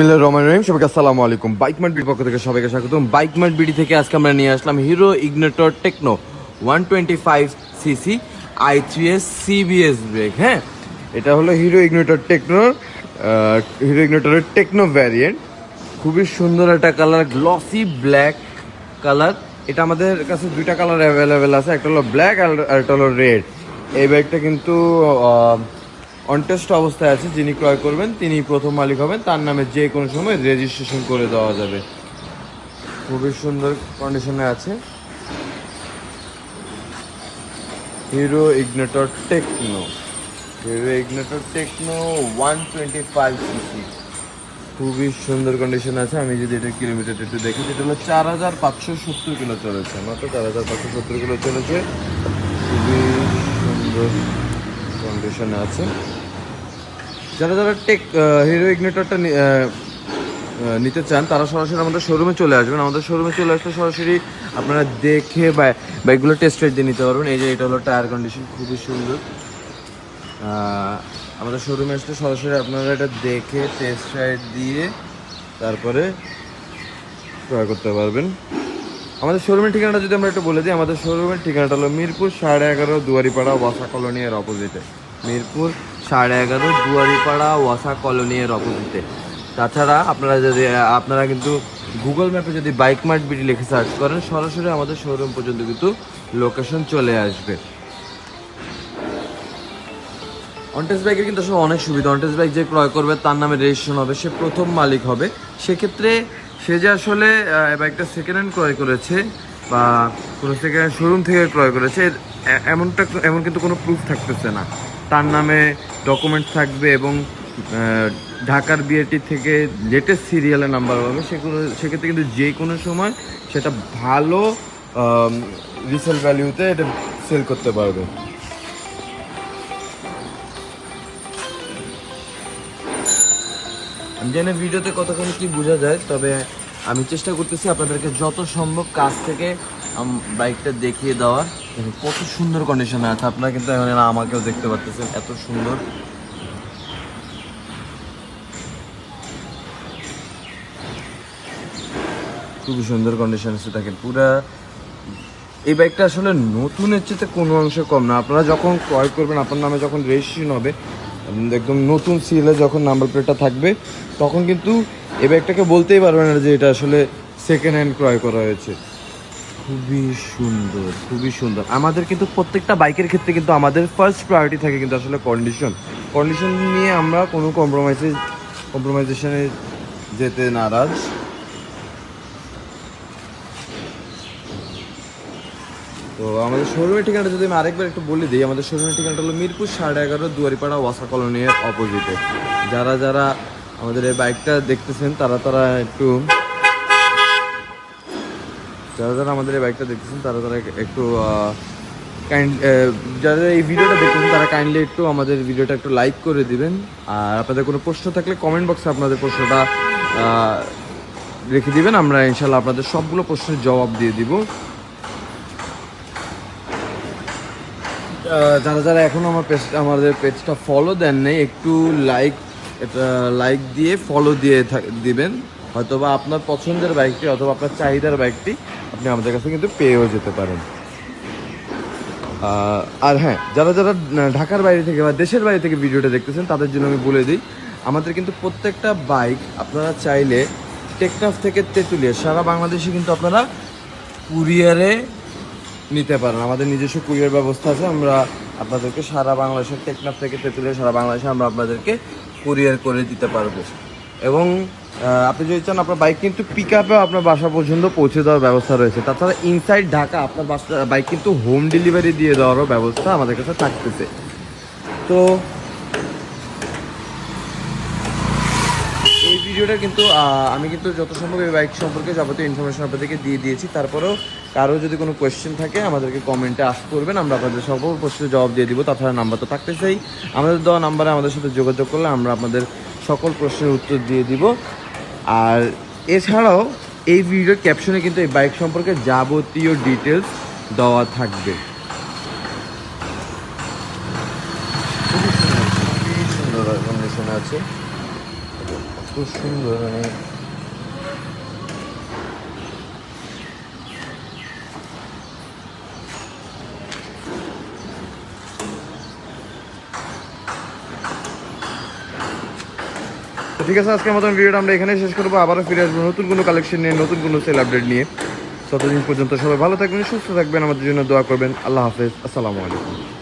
বিসমিল্লাহ রহমান রহিম। সবাইকে আসসালামু আলাইকুম। বাইক মার্ট বিডির পক্ষ থেকে সবাইকে স্বাগতম। বাইক মার্ট বিডি থেকে আজকে আমরা নিয়ে আসলাম Hero Ignitor Techno one twenty five CC I three S CBS brake হ্যাঁ? এটা হলো হিরো ইগনেটর টেকনোর হিরো ইগনেটরের টেকনো ভ্যারিয়েন্ট খুবই সুন্দর একটা কালার গ্লসি ব্ল্যাক কালার এটা আমাদের কাছে দুইটা কালার অ্যাভেলেবেল আছে, একটা হলো ব্ল্যাক আর একটা হলো রেড এই বাইকটা কিন্তু অনটেস্ট অবস্থায় আছে, যিনি ক্রয় করবেন তিনি প্রথম মালিক হবেন, তার নামে যে কোনো সময় রেজিস্ট্রেশন করে দেওয়া যাবে। খুবই সুন্দর কন্ডিশনে আছে। Hero Ignitor Techno Hero Ignitor Techno one twenty five CC খুবই সুন্দর কন্ডিশন আছে, আমি যদি এটা কিলোমিটার একটু দেখি, যেটা হলো চার হাজার পাঁচশো সত্তর কিলো চলেছে, মাত্র চার হাজার পাঁচশো সত্তর কিলো চলেছে। খুবই সুন্দর কন্ডিশনে আছে। যারা যারা টেক হিরো ইগনেটরটা নিতে চান, তারা সরাসরি আমাদের শোরুমে চলে আসবেন। আমাদের শোরুমে চলে আসলে সরাসরি আপনারা দেখে বাইকগুলো টেস্ট রাইড দিয়ে নিতে পারবেন। এই যে এটা হলো টায়ার কন্ডিশন খুবই সুন্দর। আমাদের শোরুমে আসলে সরাসরি আপনারা এটা দেখে টেস্ট রাইড দিয়ে তারপরে ক্রয় করতে পারবেন। আমাদের শোরুমের ঠিকানাটা যদি আমরা একটু বলে দিই, আমাদের শোরুমের ঠিকানাটা হলো মিরপুর সাড়ে এগারো দুয়ারিপাড়া ওয়াসা কলোনি এর অপোজিটে মিরপুর সাড়ে এগারো দুয়ারিপাড়া ওয়াসা কলোনি এর অপোজিটে। তাছাড়া আপনারা যদি, আপনারা কিন্তু গুগল ম্যাপে যদি বাইক মার্ট বিডি লিখে সার্চ করেন, সরাসরি আমাদের শোরুম পর্যন্ত কিন্তু লোকেশন চলে আসবে। অনটেস বাইকের কিন্তু আসলে অনেক সুবিধা। অনটেস বাইক যে ক্রয় করবে, তার নামে রেজিস্ট্রেশন হবে, সে প্রথম মালিক হবে। সেক্ষেত্রে সে যে আসলে বাইকটা সেকেন্ড হ্যান্ড ক্রয় করেছে বা কোনো সেকেন্ড হ্যান্ড শোরুম থেকে ক্রয় করেছে এমনটা, এমন কিন্তু কোনো প্রুফ থাকতেছে না। তার নামে ডকুমেন্ট থাকবে এবং ঢাকার বিএটি থেকে লেটেস্ট সিরিয়ালের নাম্বার পাবে। সেগুলো, সেক্ষেত্রে কিন্তু যে কোনো সময় সেটা ভালো রিসেল ভ্যালিউতে এটা সেল করতে পারবে। আমি জানি ভিডিওতে কতক্ষণ কি বোঝা যায়, তবে আমি চেষ্টা করতেছি আপনাদেরকে যত সম্ভব কাছ থেকে বাইকটা দেখিয়ে দেওয়ার। কত সুন্দর কন্ডিশনে আছে। আপনারা কিন্তু এখন আমাকেও দেখতে পাচ্ছেন এত সুন্দর। খুবই সুন্দর কন্ডিশন আছে, দেখেন, পুরা এই বাইকটা আসলে নতুনের চেয়ে কোনো অংশে কম না। আপনারা যখন ক্রয় করবেন, আপনার নামে যখন রেজিস্ট্রেশন হবে একদম নতুন সিলে যখন নাম্বার প্লেটটা থাকবে, তখন কিন্তু এই বাইকটাকে বলতেই পারবেন না যে এটা আসলে সেকেন্ড হ্যান্ড ক্রয় করা হয়েছে। খুবই সুন্দর খুবই সুন্দর। আমাদের কিন্তু প্রত্যেকটা বাইকের ক্ষেত্রে কিন্তু আমাদের ফার্স্ট প্রায়োরিটি থাকে কিন্তু আসলে কন্ডিশন কন্ডিশন নিয়ে আমরা কোনো কম্প্রোমাইজে কম্প্রোমাইজেশনে যেতে নারাজ। তো আমাদের শোরুমের ঠিকানাটা যদি আমি আরেকবার একটু বলে দিই, আমাদের শোরুমের ঠিকানাটা হলো মিরপুর সাড়ে এগারো দুয়ারিপাড়া ওয়াসা কলোনির অপোজিটে যারা যারা আমাদের এই বাইকটা দেখতেছেন, তারা তারা একটু যারা যারা আমাদের এই বাইকটা দেখতেছেন, তারা তারা একটু কাইন্ড যারা এই ভিডিওটা দেখতেছেন, তারা কাইন্ডলি একটু আমাদের ভিডিওটা একটু লাইক করে দিবেন। আর আপনাদের কোনো প্রশ্ন থাকলে কমেন্ট বক্সে আপনাদের প্রশ্নটা রেখে দিবেন। আমরা ইনশাল্লাহ আপনাদের সবগুলো প্রশ্নের জবাব দিয়ে দিব। যারা যারা এখনও আমার পেজ আমাদের পেজটা ফলো দেন নেই, একটু লাইক এটা লাইক দিয়ে ফলো দিয়ে দিবেন। হয়তোবা আপনার পছন্দের বাইকটি অথবা আপনার চাহিদার বাইকটি আপনি আমাদের কাছে কিন্তু পেয়েও যেতে পারেন। আর হ্যাঁ যারা যারা ঢাকার বাইরে থেকে বা দেশের বাইরে থেকে ভিডিওটা দেখতেছেন, তাদের জন্য আমি বলে দিই, আমাদের কিন্তু প্রত্যেকটা বাইক আপনারা চাইলে টেকনাফ থেকে তেঁতুলিয়া, সারা বাংলাদেশে কিন্তু আপনারা কুরিয়ারে নিতে পারেন। আমাদের নিজস্ব কুরিয়ার ব্যবস্থা আছে, আমরা আপনাদেরকে সারা বাংলাদেশের টেকনাফ থেকে তেঁতুলিয়া, সারা বাংলাদেশে আমরা আপনাদেরকে কুরিয়ার করে দিতে পারব। এবং আপনি যদি চান আপনার বাইক কিন্তু পিক আপেও আপনার বাসা পর্যন্ত পৌঁছে দেওয়ার ব্যবস্থা রয়েছে। তাছাড়া ইনসাইড ঢাকা আপনার বাসা বাইক কিন্তু হোম ডেলিভারি দিয়ে দেওয়ারও ব্যবস্থা আমাদের কাছে থাকতেছে। তো, এই ভিডিওটা কিন্তু আমি কিন্তু যত সম্ভব এই বাইক সম্পর্কে যাবতীয় ইনফরমেশন আপনাদেরকে দিয়ে দিয়েছি। তারপরেও কারও যদি কোনো কোয়েশ্চেন থাকে, আমাদেরকে কমেন্টে আস করবেন, আমরা আপনাদের সকল প্রশ্নের জবাব দিয়ে দিব। তাছাড়া নাম্বার তো থাকতে থাকতেছেই। আমাদের দেওয়া নাম্বারে আমাদের সাথে যোগাযোগ করলে আমরা আপনাদের সকল প্রশ্নের উত্তর দিয়ে দিব। আর এছাড়াও এই ভিডিওর ক্যাপশনে কিন্তু এই বাইক সম্পর্কে যাবতীয় ডিটেলস দেওয়া থাকবে। খুবই সুন্দর আছে। সুন্দর মানে ঠিক আছে, আজকের মতন ভিডিওটা আমরা এখানে শেষ করব। আবারও ফিরে আসব নতুন কোনো কালেকশন নিয়ে, নতুন কোনো সেল আপডেট নিয়ে। ততদিন পর্যন্ত সবাই ভালো থাকবেন, সুস্থ থাকবেন, আমাদের জন্য দোয়া করবেন। আল্লাহ হাফেজ, আসসালামু আলাইকুম।